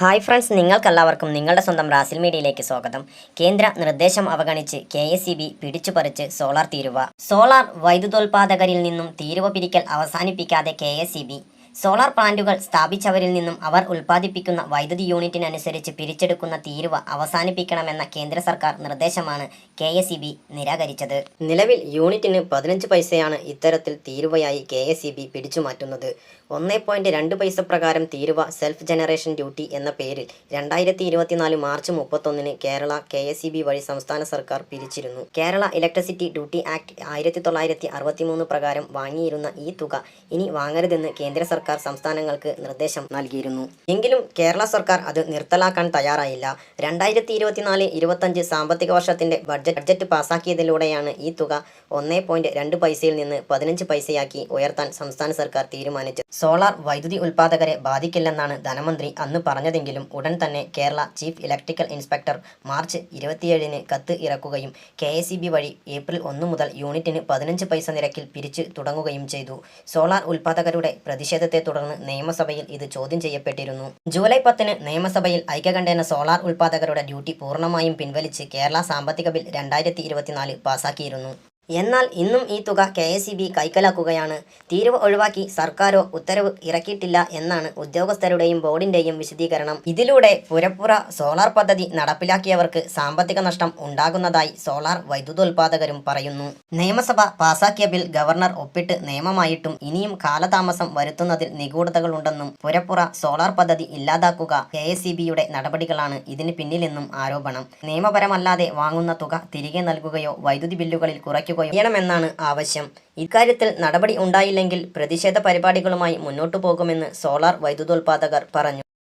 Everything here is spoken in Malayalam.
ഹായ് ഫ്രണ്ട്സ് നിങ്ങൾക്കെല്ലാവർക്കും നിങ്ങളുടെ സ്വന്തം റാസിൽ മീഡിയയിലേക്ക് സ്വാഗതം. കേന്ദ്ര നിർദ്ദേശം അവഗണിച്ച് കെ എസ് ഇ ബി പിടിച്ചുപറിച്ച് സോളാർ തീരുവ. സോളാർ വൈദ്യുതോൽപാദകരിൽ നിന്നും തീരുവ പിരിക്കൽ അവസാനിപ്പിക്കാതെ K S E B solar പ്ലാന്റുകൾ സ്ഥാപിച്ചവരിൽ നിന്നും അവർ ഉൽപ്പാദിപ്പിക്കുന്ന വൈദ്യുതി യൂണിറ്റിനനുസരിച്ച് പിരിച്ചെടുക്കുന്ന തീരുവ അവസാനിപ്പിക്കണമെന്ന കേന്ദ്ര സർക്കാർ നിർദ്ദേശമാണ് കെ എസ് ഇ ബി നിരാകരിച്ചത്. നിലവിൽ യൂണിറ്റിന് പതിനഞ്ച് പൈസയാണ് ഇത്തരത്തിൽ തീരുവയായി കെ എസ് ഇ ബി പിടിച്ചുമാറ്റുന്നത്. ഒന്നേ പോയിന്റ് രണ്ട് പൈസ പ്രകാരം തീരുവ സെൽഫ് ജനറേഷൻ ഡ്യൂട്ടി എന്ന പേരിൽ രണ്ടായിരത്തി ഇരുപത്തിനാല് മാർച്ച് മുപ്പത്തൊന്നിന് Kerala K S E B വഴി സംസ്ഥാന സർക്കാർ പിരിച്ചിരുന്നു. കേരള ഇലക്ട്രിസിറ്റി ഡ്യൂട്ടി ആക്ട് ആയിരത്തി തൊള്ളായിരത്തി അറുപത്തിമൂന്ന് പ്രകാരം വാങ്ങിയിരുന്ന ഈ തുക ഇനി വാങ്ങരുതെന്ന് കേന്ദ്ര സർക്കാർ സംസ്ഥാനങ്ങൾക്ക് നിർദ്ദേശം നൽകിയിരുന്നു. എങ്കിലും കേരള സർക്കാർ അത് നിർത്തലാക്കാൻ തയ്യാറായില്ല. രണ്ടായിരത്തി ഇരുപത്തിനാല് ഇരുപത്തഞ്ച് സാമ്പത്തിക വർഷത്തിന്റെ ബഡ്ജറ്റ് ബഡ്ജറ്റ് പാസാക്കിയതിലൂടെയാണ് ഈ തുക ഒന്നേ പോയിന്റ് രണ്ട് പൈസയിൽ നിന്ന് പതിനഞ്ച് പൈസയാക്കി ഉയർത്താൻ സംസ്ഥാന സർക്കാർ തീരുമാനിച്ചത്. സോളാർ വൈദ്യുതി ഉൽപാദകരെ ബാധിക്കില്ലെന്നാണ് ധനമന്ത്രി അന്ന് പറഞ്ഞതെങ്കിലും ഉടൻ തന്നെ Kerala chief electrical inspector March ഇരുപത്തിയേഴിന് കത്ത് ഇറക്കുകയും കെ വഴി ഏപ്രിൽ ഒന്ന് മുതൽ യൂണിറ്റിന് പതിനഞ്ച് പൈസ നിരക്കിൽ പിരിച്ചു തുടങ്ങുകയും ചെയ്തു. സോളാർ ഉൽപാദകരുടെ പ്രതിഷേധത്തെ തുടർന്ന് നിയമസഭയിൽ ഇത് ചോദ്യം ചെയ്യപ്പെട്ടിരുന്നു. ജൂലൈ പത്തിന് നിയമസഭയിൽ ഐക്യകണ്ഠേന സോളാർ ഉൽപാദകരുടെ ഡ്യൂട്ടി പൂർണമായും പിൻവലിച്ച് കേരള സാമ്പത്തിക ബിൽ രണ്ടായിരത്തി പാസാക്കിയിരുന്നു. എന്നാൽ ഇന്നും ഈ തുക കെ എസ് ഇ ബി കൈക്കലാക്കുകയാണ്. തീരുവ ഒഴിവാക്കി സർക്കാരോ ഉത്തരവ് ഇറക്കിയിട്ടില്ല എന്നാണ് ഉദ്യോഗസ്ഥരുടെയും ബോർഡിന്റെയും വിശദീകരണം. ഇതിലൂടെ പുരപ്പുറ സോളാർ പദ്ധതി നടപ്പിലാക്കിയവർക്ക് സാമ്പത്തിക നഷ്ടം ഉണ്ടാകുന്നതായി സോളാർ വൈദ്യുതോൽപാദകരും പറയുന്നു. നിയമസഭ പാസാക്കിയ ബിൽ ഗവർണർ ഒപ്പിട്ട് നിയമമായിട്ടും ഇനിയും കാലതാമസം വരുത്തുന്നതിൽ നിഗൂഢതകളുണ്ടെന്നും പുരപ്പുറ സോളാർ പദ്ധതി ഇല്ലാതാക്കുക കെ എസ് ഇ ബിയുടെ നടപടികളാണ് ഇതിന് പിന്നിലെന്നും ആരോപണം. നിയമപരമല്ലാതെ വാങ്ങുന്ന തുക തിരികെ നൽകുകയോ വൈദ്യുതി ബില്ലുകളിൽ കുറയ്ക്കുകയോ ചെയ്യണമെന്നാണ് ആവശ്യം. ഇക്കാര്യത്തിൽ നടപടി ഉണ്ടായില്ലെങ്കിൽ പ്രതിഷേധ പരിപാടികളുമായി മുന്നോട്ടു പോകുമെന്ന് സോളാർ വൈദ്യുതോൽപാദകർ പറഞ്ഞു.